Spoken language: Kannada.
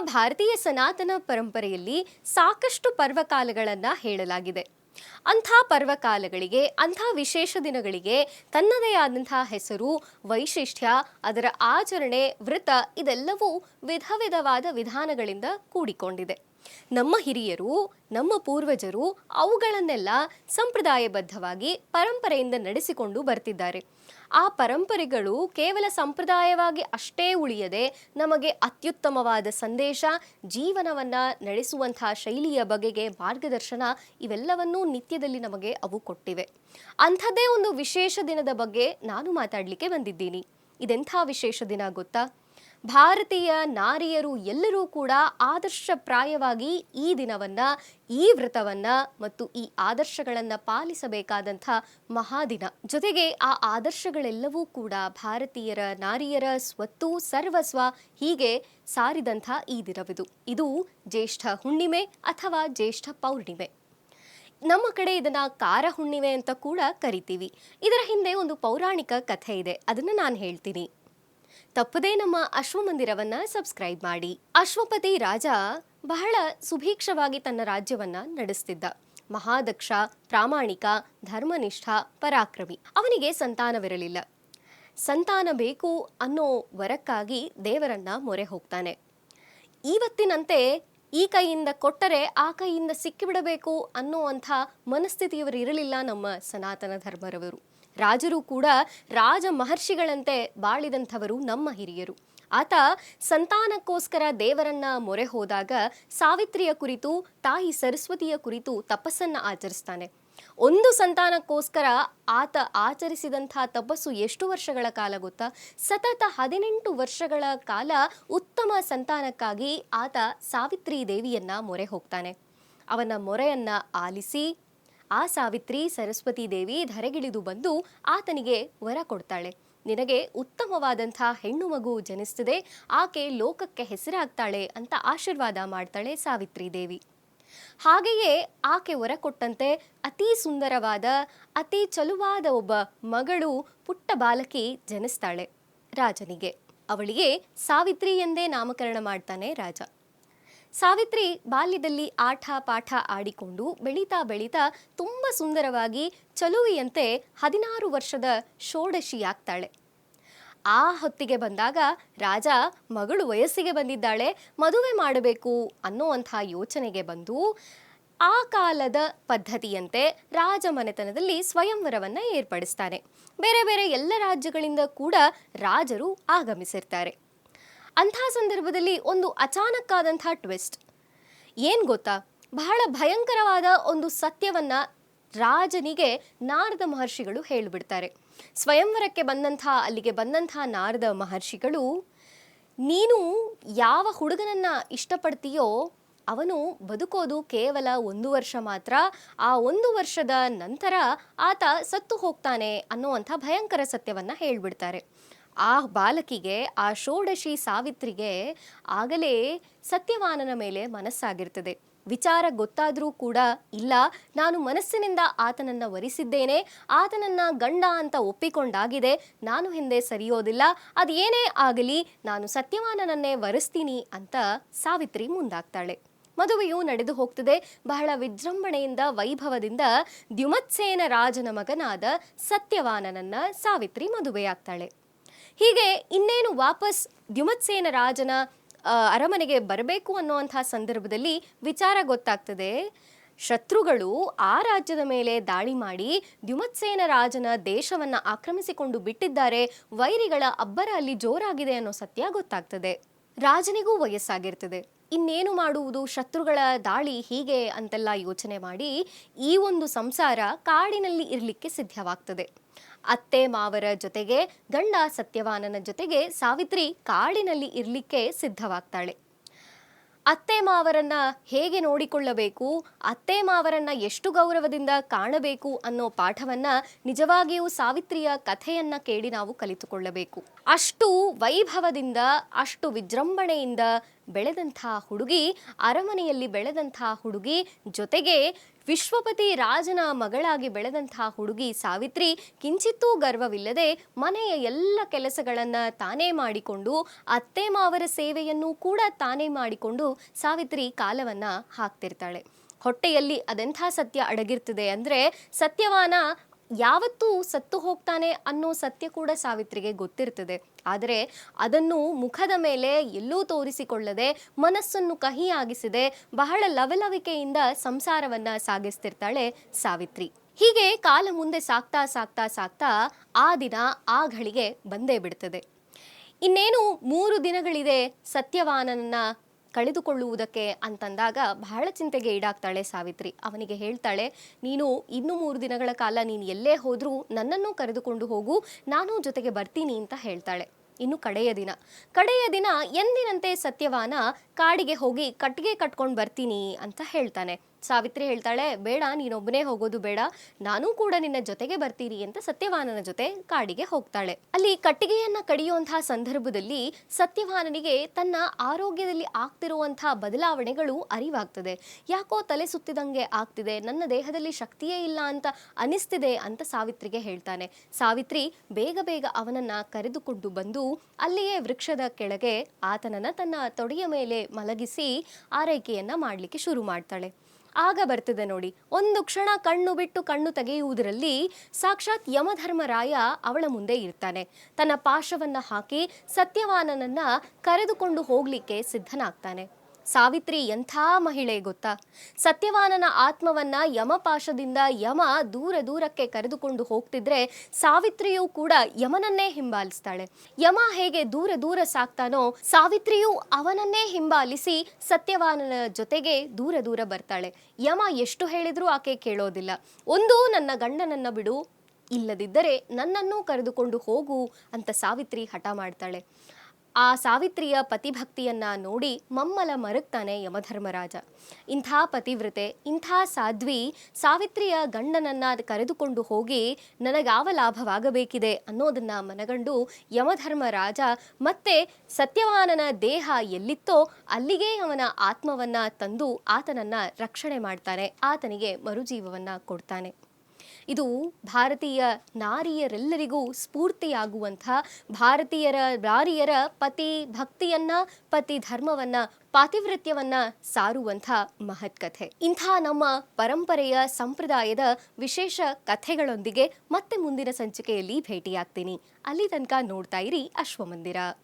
ಭಾರತೀಯ ಸನಾತನ ಪರಂಪರೆಯಲ್ಲಿ ಸಾಕಷ್ಟು ಪರ್ವಕಾಲಗಳನ್ನು ಹೇಳಲಾಗಿದೆ. ಅಂಥ ಪರ್ವಕಾಲಗಳಿಗೆ, ಅಂಥ ವಿಶೇಷ ದಿನಗಳಿಗೆ ತನ್ನದೇ ಆದಂಥ ಹೆಸರು, ವೈಶಿಷ್ಟ್ಯ, ಅದರ ಆಚರಣೆ ವೃತ ಇದೆಲ್ಲವೂ ವಿಧ ವಿಧವಾದ ವಿಧಾನಗಳಿಂದ ಕೂಡಿಕೊಂಡಿದೆ. ನಮ್ಮ ಹಿರಿಯರು, ನಮ್ಮ ಪೂರ್ವಜರು ಅವುಗಳನ್ನೆಲ್ಲ ಸಂಪ್ರದಾಯಬದ್ಧವಾಗಿ ಪರಂಪರೆಯಿಂದ ನಡೆಸಿಕೊಂಡು ಬರ್ತಿದ್ದಾರೆ. ಆ ಪರಂಪರೆಗಳು ಕೇವಲ ಸಂಪ್ರದಾಯವಾಗಿ ಅಷ್ಟೇ ಉಳಿಯದೆ ನಮಗೆ ಅತ್ಯುತ್ತಮವಾದ ಸಂದೇಶ, ಜೀವನವನ್ನು ನಡೆಸುವಂತಹ ಶೈಲಿಯ ಬಗೆಗೆ ಮಾರ್ಗದರ್ಶನ ಇವೆಲ್ಲವನ್ನೂ ನಿತ್ಯದಲ್ಲಿ ನಮಗೆ ಅವು ಕೊಟ್ಟಿವೆ. ಅಂಥದ್ದೇ ಒಂದು ವಿಶೇಷ ದಿನದ ಬಗ್ಗೆ ನಾನು ಮಾತಾಡಲಿಕ್ಕೆ ಬಂದಿದ್ದೀನಿ. ಇದೆಂಥ ವಿಶೇಷ ದಿನ ಗೊತ್ತಾ? ಭಾರತೀಯ ನಾರಿಯರು ಎಲ್ಲರೂ ಕೂಡ ಆದರ್ಶಪ್ರಾಯವಾಗಿ ಈ ದಿನವನ್ನ, ಈ ವ್ರತವನ್ನ ಮತ್ತು ಈ ಆದರ್ಶಗಳನ್ನ ಪಾಲಿಸಬೇಕಾದಂಥ ಮಹಾದಿನ. ಜೊತೆಗೆ ಆ ಆದರ್ಶಗಳೆಲ್ಲವೂ ಕೂಡ ಭಾರತೀಯರ ನಾರಿಯರ ಸ್ವತ್ತು, ಸರ್ವಸ್ವ ಹೀಗೆ ಸಾರಿದಂಥ ಈ ದಿನವಿದು. ಇದು ಜ್ಯೇಷ್ಠ ಹುಣ್ಣಿಮೆ ಅಥವಾ ಜ್ಯೇಷ್ಠ ಪೌರ್ಣಿಮೆ. ನಮ್ಮ ಕಡೆ ಇದನ್ನ ಕಾರ ಹುಣ್ಣಿಮೆ ಅಂತ ಕೂಡ ಕರಿತೀವಿ. ಇದರ ಹಿಂದೆ ಒಂದು ಪೌರಾಣಿಕ ಕಥೆ ಇದೆ. ಅದನ್ನು ನಾನು ಹೇಳ್ತೀನಿ. ತಪ್ಪದೇ ನಮ್ಮ ಅಶ್ವಮಂದಿರವನ್ನ ಸಬ್ಸ್ಕ್ರೈಬ್ ಮಾಡಿ. ಅಶ್ವಪತಿ ರಾಜ ಬಹಳ ಸುಭೀಕ್ಷವಾಗಿ ತನ್ನ ರಾಜ್ಯವನ್ನ ನಡೆಸ್ತಿದ್ದ. ಮಹಾದಕ್ಷ, ಪ್ರಾಮಾಣಿಕ, ಧರ್ಮನಿಷ್ಠ, ಪರಾಕ್ರಮಿ. ಅವನಿಗೆ ಸಂತಾನವಿರಲಿಲ್ಲ. ಸಂತಾನ ಬೇಕು ಅನ್ನೋ ವರಕ್ಕಾಗಿ ದೇವರನ್ನ ಮೊರೆ ಹೋಗ್ತಾನೆ. ಇವತ್ತಿನಂತೆ ಈ ಕೈಯಿಂದ ಕೊಟ್ಟರೆ ಆ ಕೈಯಿಂದ ಸಿಕ್ಕಿಬಿಡಬೇಕು ಅನ್ನೋ ಅಂಥ ಮನಸ್ಥಿತಿಯವರು ಇರಲಿಲ್ಲ ನಮ್ಮ ಸನಾತನ ಧರ್ಮರವರು ರಾಜರು ಕೂಡ ರಾಜ ಮಹರ್ಷಿಗಳಂತೆ ಬಾಳಿದಂಥವರು ನಮ್ಮ ಹಿರಿಯರು. ಆತ ಸಂತಾನಕ್ಕೋಸ್ಕರ ದೇವರನ್ನ ಮೊರೆ ಹೋದಾಗ ಸಾವಿತ್ರಿಯ ಕುರಿತು, ತಾಯಿ ಸರಸ್ವತಿಯ ಕುರಿತು ತಪಸ್ಸನ್ನ ಆಚರಿಸ್ತಾನೆ. ಒಂದು ಸಂತಾನಕ್ಕೋಸ್ಕರ ಆತ ಆಚರಿಸಿದಂಥ ತಪಸ್ಸು ಎಷ್ಟು ವರ್ಷಗಳ ಕಾಲ ಗೊತ್ತಾ? ಸತತ ಹದಿನೆಂಟು ವರ್ಷಗಳ ಕಾಲ ಉತ್ತಮ ಸಂತಾನಕ್ಕಾಗಿ ಆತ ಸಾವಿತ್ರಿ ದೇವಿಯನ್ನ ಮೊರೆ ಹೋಗ್ತಾನೆ. ಅವನ ಮೊರೆಯನ್ನ ಆಲಿಸಿ ಆ ಸಾವಿತ್ರಿ ಸರಸ್ವತಿ ದೇವಿ ಧರೆಗಿಳಿದು ಬಂದು ಆತನಿಗೆ ವರ ಕೊಡ್ತಾಳೆ. ನಿನಗೆ ಉತ್ತಮವಾದಂಥ ಹೆಣ್ಣು ಮಗು ಜನಿಸ್ತದೆ, ಆಕೆ ಲೋಕಕ್ಕೆ ಹೆಸರಾಗ್ತಾಳೆ ಅಂತ ಆಶೀರ್ವಾದ ಮಾಡ್ತಾಳೆ ಸಾವಿತ್ರಿ ದೇವಿ. ಹಾಗೆಯೇ ಆಕೆ ವರ ಕೊಟ್ಟಂತೆ ಅತಿ ಸುಂದರವಾದ, ಅತಿ ಚಲುವಾದ ಒಬ್ಬ ಮಗಳು ಪುಟ್ಟ ಬಾಲಕಿ ಜನಿಸ್ತಾಳೆ ರಾಜನಿಗೆ. ಅವಳಿಗೆ ಸಾವಿತ್ರಿ ಎಂದೇ ನಾಮಕರಣ ಮಾಡ್ತಾನೆ ರಾಜ. ಸಾವಿತ್ರಿ ಬಾಲ್ಯದಲ್ಲಿ ಆಟ ಪಾಠ ಆಡಿಕೊಂಡು ಬೆಳೀತಾ ಬೆಳೀತಾ ತುಂಬ ಸುಂದರವಾಗಿ ಚಲುವಿಯಂತೆ ಹದಿನಾರು ವರ್ಷದ ಷೋಡಶಿಯಾಗ್ತಾಳೆ. ಆ ಹೊತ್ತಿಗೆ ಬಂದಾಗ ರಾಜ ಮಗಳು ವಯಸ್ಸಿಗೆ ಬಂದಿದ್ದಾಳೆ, ಮದುವೆ ಮಾಡಬೇಕು ಅನ್ನುವಂಥ ಯೋಚನೆಗೆ ಬಂದು ಆ ಕಾಲದ ಪದ್ಧತಿಯಂತೆ ರಾಜ ಮನೆತನದಲ್ಲಿ ಸ್ವಯಂವರವನ್ನು ಏರ್ಪಡಿಸ್ತಾನೆ. ಬೇರೆ ಬೇರೆ ಎಲ್ಲ ರಾಜ್ಯಗಳಿಂದ ಕೂಡ ರಾಜರು ಆಗಮಿಸಿರ್ತಾರೆ. ಅಂಥ ಸಂದರ್ಭದಲ್ಲಿ ಒಂದು ಅಚಾನಕ್ಕಾದಂಥ ಟ್ವಿಸ್ಟ್. ಏನು ಗೊತ್ತಾ? ಬಹಳ ಭಯಂಕರವಾದ ಒಂದು ಸತ್ಯವನ್ನು ರಾಜನಿಗೆ ನಾರದ ಮಹರ್ಷಿಗಳು ಹೇಳಿಬಿಡ್ತಾರೆ. ಸ್ವಯಂವರಕ್ಕೆ ಬಂದಂಥ ಅಲ್ಲಿಗೆ ಬಂದಂಥ ನಾರದ ಮಹರ್ಷಿಗಳು, ನೀನು ಯಾವ ಹುಡುಗನನ್ನು ಇಷ್ಟಪಡ್ತೀಯೋ, ಅವನು ಬದುಕೋದು ಕೇವಲ ಒಂದು ವರ್ಷ ಮಾತ್ರ, ಆ ಒಂದು ವರ್ಷದ ನಂತರ ಆತ ಸತ್ತು ಹೋಗ್ತಾನೆ ಅನ್ನುವಂಥ ಭಯಂಕರ ಸತ್ಯವನ್ನು ಹೇಳ್ಬಿಡ್ತಾರೆ. ಆ ಬಾಲಕಿಗೆ, ಆ ಷೋಡಶಿ ಸಾವಿತ್ರಿಗೆ ಆಗಲೇ ಸತ್ಯವಾನನ ಮೇಲೆ ಮನಸ್ಸಾಗಿರ್ತದೆ. ವಿಚಾರ ಗೊತ್ತಾದರೂ ಕೂಡ ಇಲ್ಲ. ನಾನು ಮನಸ್ಸಿನಿಂದ ಆತನನ್ನ ವರಿಸಿದ್ದೇನೆ. ಆತನನ್ನ ಗಂಡ ಅಂತ ಒಪ್ಪಿಕೊಂಡಾಗಿದೆ. ನಾನು ಹಿಂದೆ ಸರಿಯೋದಿಲ್ಲ. ಅದೇನೇ ಆಗಲಿ, ನಾನು ಸತ್ಯವಾನನನ್ನೇ ವರಿಸ್ತೀನಿ ಅಂತ ಸಾವಿತ್ರಿ ಮುಂದಾಗ್ತಾಳೆ. ಮದುವೆಯು ನಡೆದು ಹೋಗ್ತದೆ. ಬಹಳ ವಿಜೃಂಭಣೆಯಿಂದ, ವೈಭವದಿಂದ ದ್ಯುಮತ್ಸೇನ ರಾಜನ ಮಗನಾದ ಸತ್ಯವಾನನನ್ನ ಸಾವಿತ್ರಿ ಮದುವೆಯಾಗ್ತಾಳೆ. ಹೀಗೆ ಇನ್ನೇನು ವಾಪಸ್ ದ್ಯುಮತ್ಸೇನ ರಾಜನ ಅರಮನೆಗೆ ಬರಬೇಕು ಅನ್ನುವಂಥ ಸಂದರ್ಭದಲ್ಲಿ ವಿಚಾರ ಗೊತ್ತಾಗ್ತದೆ. ಶತ್ರುಗಳು ಆ ರಾಜ್ಯದ ಮೇಲೆ ದಾಳಿ ಮಾಡಿ ದ್ಯುಮತ್ಸೇನ ರಾಜನ ದೇಶವನ್ನ ಆಕ್ರಮಿಸಿಕೊಂಡು ಬಿಟ್ಟಿದ್ದಾರೆ. ವೈರಿಗಳ ಅಬ್ಬರ ಅಲ್ಲಿ ಜೋರಾಗಿದೆ ಅನ್ನೋ ಸತ್ಯ ಗೊತ್ತಾಗ್ತದೆ. ರಾಜನಿಗೂ ವಯಸ್ಸಾಗಿರ್ತದೆ. ಇನ್ನೇನು ಮಾಡುವುದು? ಶತ್ರುಗಳ ದಾಳಿ ಹೀಗೆ ಅಂತೆಲ್ಲ ಯೋಚನೆ ಮಾಡಿ ಈ ಒಂದು ಸಂಸಾರ ಕಾಡಿನಲ್ಲಿ ಇರಲಿಕ್ಕೆ ಸಿದ್ಧವಾಗ್ತದೆ. ಅತ್ತೆ ಮಾವರ ಜೊತೆಗೆ, ಗಂಡ ಸತ್ಯವಾನನ ಜೊತೆಗೆ ಸಾವಿತ್ರಿ ಕಾಡಿನಲ್ಲಿ ಇರಲಿಕ್ಕೆ ಸಿದ್ಧವಾಗ್ತಾಳೆ. ಅತ್ತೆ ಮಾವರನ್ನ ಹೇಗೆ ನೋಡಿಕೊಳ್ಳಬೇಕು, ಅತ್ತೆ ಮಾವರನ್ನ ಎಷ್ಟು ಗೌರವದಿಂದ ಕಾಣಬೇಕು ಅನ್ನೋ ಪಾಠವನ್ನ ನಿಜವಾಗಿಯೂ ಸಾವಿತ್ರಿಯ ಕಥೆಯನ್ನ ಕೇಳಿ ನಾವು ಕಲಿತುಕೊಳ್ಳಬೇಕು. ಅಷ್ಟು ವೈಭವದಿಂದ, ಅಷ್ಟು ವಿಜೃಂಭಣೆಯಿಂದ ಬೆಳೆದಂಥ ಹುಡುಗಿ, ಅರಮನೆಯಲ್ಲಿ ಬೆಳೆದಂಥ ಹುಡುಗಿ, ಜೊತೆಗೆ ವಿಶ್ವಪತಿ ರಾಜನ ಮಗಳಾಗಿ ಬೆಳೆದಂಥ ಹುಡುಗಿ ಸಾವಿತ್ರಿ ಕಿಂಚಿತ್ತೂ ಗರ್ವವಿಲ್ಲದೆ ಮನೆಯ ಎಲ್ಲ ಕೆಲಸಗಳನ್ನು ತಾನೇ ಮಾಡಿಕೊಂಡು, ಅತ್ತೆ ಮಾವರ ಸೇವೆಯನ್ನು ಕೂಡ ತಾನೇ ಮಾಡಿಕೊಂಡು ಸಾವಿತ್ರಿ ಕಾಲವನ್ನು ಹಾಕ್ತಿರ್ತಾಳೆ. ಹೊಟ್ಟೆಯಲ್ಲಿ ಅದೆಂಥ ಸತ್ಯ ಅಡಗಿರ್ತದೆ ಅಂದರೆ ಸತ್ಯವಾನ ಯಾವತ್ತೂ ಸತ್ತು ಹೋಗ್ತಾನೆ ಅನ್ನೋ ಸತ್ಯ ಕೂಡ ಸಾವಿತ್ರಿಗೆ ಗೊತ್ತಿರ್ತದೆ. ಆದರೆ ಅದನ್ನು ಮುಖದ ಮೇಲೆ ಎಲ್ಲೂ ತೋರಿಸಿಕೊಳ್ಳದೆ ಮನಸ್ಸನ್ನು ಕಹಿಯಾಗಿಸಿದೆ ಬಹಳ ಲವಲವಿಕೆಯಿಂದ ಸಂಸಾರವನ್ನ ಸಾಗಿಸ್ತಿರ್ತಾಳೆ ಸಾವಿತ್ರಿ. ಹೀಗೆ ಕಾಲ ಮುಂದೆ ಸಾಕ್ತಾ ಸಾಕ್ತಾ ಸಾಕ್ತಾ ಆ ದಿನ ಆ ಘಳಿಗೆ ಬಂದೇ ಬಿಡ್ತದೆ. ಇನ್ನೇನು ಮೂರು ದಿನಗಳಿದೆ ಸತ್ಯವಾನನನ್ನ ಕಳೆದುಕೊಳ್ಳುವುದಕ್ಕೆ ಅಂತಂದಾಗ ಬಹಳ ಚಿಂತೆಗೆ ಈಡಾಗ್ತಾಳೆ ಸಾವಿತ್ರಿ. ಅವನಿಗೆ ಹೇಳ್ತಾಳೆ, ನೀನು ಇನ್ನು ಮೂರು ದಿನಗಳ ಕಾಲ ನೀನು ಎಲ್ಲೇ ಹೋದರೂ ನನ್ನನ್ನು ಕರೆದುಕೊಂಡು ಹೋಗು, ನಾನು ಜೊತೆಗೆ ಬರ್ತೀನಿ ಅಂತ ಹೇಳ್ತಾಳೆ. ಇನ್ನು ಕಡೆಯ ದಿನ. ಕಡೆಯ ದಿನ ಎಂದಿನಂತೆ ಸತ್ಯವಾನ ಕಾಡಿಗೆ ಹೋಗಿ ಕಟ್ಟಿಗೆ ಕಟ್ಕೊಂಡು ಬರ್ತೀನಿ ಅಂತ ಹೇಳ್ತಾನೆ. ಸಾವಿತ್ರಿ ಹೇಳ್ತಾಳೆ, ಬೇಡ, ನೀನೊಬ್ಬನೇ ಹೋಗೋದು ಬೇಡ. ನಾನು ಕೂಡ ನಿನ್ನ ಜೊತೆಗೆ ಬರ್ತೀರಿ ಅಂತ ಸತ್ಯವಾನನ ಜೊತೆ ಕಾಡಿಗೆ ಹೋಗ್ತಾಳೆ. ಅಲ್ಲಿ ಕಟ್ಟಿಗೆಯನ್ನ ಕಡಿಯುವಂತಹ ಸಂದರ್ಭದಲ್ಲಿ ಸತ್ಯವಾನನಿಗೆ ತನ್ನ ಆರೋಗ್ಯದಲ್ಲಿ ಆಗ್ತಿರುವಂತಹ ಬದಲಾವಣೆಗಳು ಅರಿವಾಗ್ತದೆ. ಯಾಕೋ ತಲೆ ಸುತ್ತಿದಂಗೆ ಆಗ್ತಿದೆ, ನನ್ನ ದೇಹದಲ್ಲಿ ಶಕ್ತಿಯೇ ಇಲ್ಲ ಅಂತ ಅನಿಸ್ತಿದೆ ಅಂತ ಸಾವಿತ್ರಿಗೆ ಹೇಳ್ತಾನೆ. ಸಾವಿತ್ರಿ ಬೇಗ ಬೇಗ ಅವನನ್ನ ಕರೆದುಕೊಂಡು ಬಂದು ಅಲ್ಲಿಯೇ ವೃಕ್ಷದ ಕೆಳಗೆ ಆತನನ್ನ ತನ್ನ ತೊಡೆಯ ಮೇಲೆ ಮಲಗಿಸಿ ಆರೈಕೆಯನ್ನ ಮಾಡಲಿಕ್ಕೆ ಶುರು ಮಾಡ್ತಾಳೆ. ಆಗ ಬರ್ತದೆ ನೋಡಿ. ಒಂದು ಕ್ಷಣ ಕಣ್ಣು ಬಿಟ್ಟು ಕಣ್ಣು ತೆಗೆಯುವುದರಲ್ಲಿ ಸಾಕ್ಷಾತ್ ಯಮಧರ್ಮರಾಯ ಅವಳ ಮುಂದೆ ಇರ್ತಾನೆ. ತನ್ನ ಪಾಶವನ್ನ ಹಾಕಿ ಸತ್ಯವಾನನನ್ನ ಕರೆದುಕೊಂಡು ಹೋಗ್ಲಿಕ್ಕೆ ಸಿದ್ಧನಾಗ್ತಾನೆ. ಸಾವಿತ್ರಿ ಎಂಥ ಮಹಿಳೆ ಗೊತ್ತಾ? ಸತ್ಯವಾನನ ಆತ್ಮವನ್ನ ಯಮಪಾಶದಿಂದ ಯಮ ದೂರ ದೂರಕ್ಕೆ ಕರೆದುಕೊಂಡು ಹೋಗ್ತಿದ್ರೆ ಸಾವಿತ್ರಿಯೂ ಕೂಡ ಯಮನನ್ನೇ ಹಿಂಬಾಲಿಸ್ತಾಳೆ. ಯಮ ಹೇಗೆ ದೂರ ದೂರ ಸಾಕ್ತಾನೋ ಸಾವಿತ್ರಿಯು ಅವನನ್ನೇ ಹಿಂಬಾಲಿಸಿ ಸತ್ಯವಾನನ ಜೊತೆಗೆ ದೂರ ದೂರ ಬರ್ತಾಳೆ. ಯಮ ಎಷ್ಟು ಹೇಳಿದ್ರೂ ಆಕೆ ಕೇಳೋದಿಲ್ಲ. ಒಂದು ನನ್ನ ಗಂಡನನ್ನ ಬಿಡು, ಇಲ್ಲದಿದ್ದರೆ ನನ್ನನ್ನೂ ಕರೆದುಕೊಂಡು ಹೋಗು ಅಂತ ಸಾವಿತ್ರಿ ಹಠ ಮಾಡ್ತಾಳೆ. ಆ ಸಾವಿತ್ರಿಯ ಪತಿಭಕ್ತಿಯನ್ನ ನೋಡಿ ಮಮ್ಮಲ ಮರಗ್ತಾನೆ ಯಮಧರ್ಮರಾಜ. ಇಂಥ ಪತಿವ್ರತೆ, ಇಂಥ ಸಾಧ್ವಿ ಸಾವಿತ್ರಿಯ ಗಂಡನನ್ನ ಕರೆದುಕೊಂಡು ಹೋಗಿ ನನಗಾವ ಲಾಭವಾಗಬೇಕಿದೆ ಅನ್ನೋದನ್ನ ಮನಗಂಡು ಯಮಧರ್ಮರಾಜ ಮತ್ತೆ ಸತ್ಯವಾನನ ದೇಹ ಎಲ್ಲಿತ್ತೋ ಅಲ್ಲಿಗೆ ಅವನ ಆತ್ಮವನ್ನ ತಂದು ಆತನನ್ನ ರಕ್ಷಣೆ ಮಾಡ್ತಾನೆ, ಆತನಿಗೆ ಮರುಜೀವವನ್ನ ಕೊಡ್ತಾನೆ. ಇದು ಭಾರತೀಯ ನಾರಿಯರೆಲ್ಲರಿಗೂ ಸ್ಫೂರ್ತಿಯಾಗುವಂಥ ಭಾರತೀಯರ ನಾರಿಯರ ಪತಿ ಭಕ್ತಿಯನ್ನ, ಪತಿ ಧರ್ಮವನ್ನ ಪಾತಿವೃತ್ಯವನ್ನ ಸಾರುವಂಥ ಮಹತ್ಕಥೆ. ಇಂಥ ನಮ್ಮ ಪರಂಪರೆಯ ಸಂಪ್ರದಾಯದ ವಿಶೇಷ ಕಥೆಗಳೊಂದಿಗೆ ಮತ್ತೆ ಮುಂದಿನ ಸಂಚಿಕೆಯಲ್ಲಿ ಭೇಟಿಯಾಗ್ತೀನಿ. ಅಲ್ಲಿ ತನಕ ನೋಡ್ತಾ ಇರಿ ಅಶ್ವಮಂದಿರ.